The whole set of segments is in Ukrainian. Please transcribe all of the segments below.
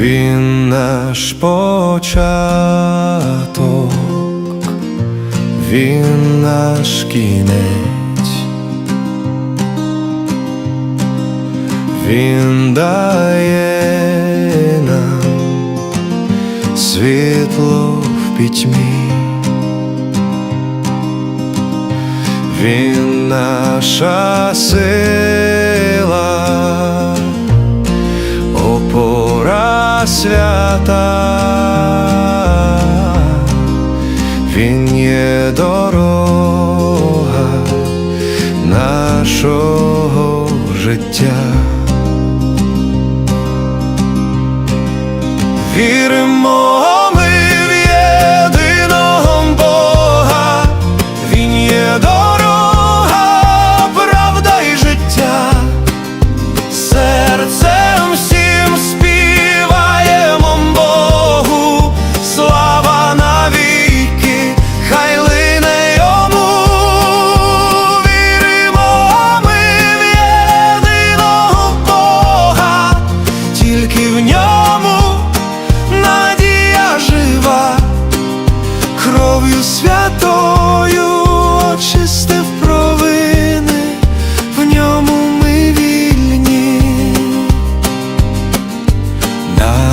Він наш початок, він наш кінець, він дає нам світло в пітьмі, він наша сила свята, він є дорога нашого життя.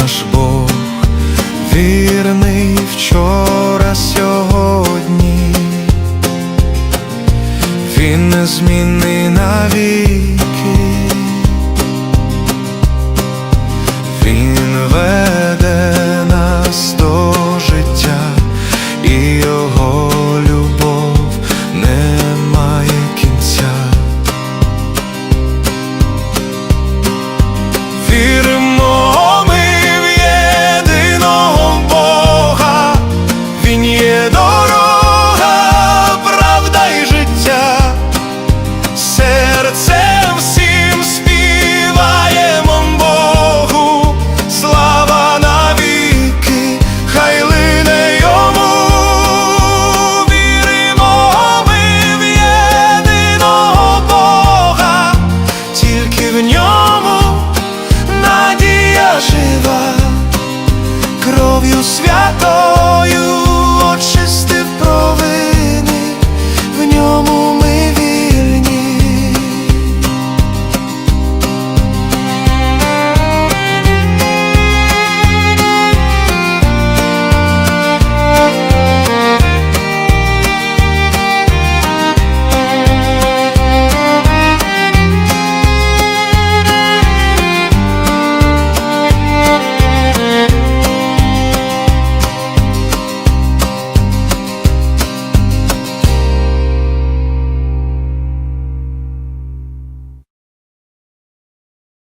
Наш Бог вірний вчора, сьогодні, Він незмінний навік.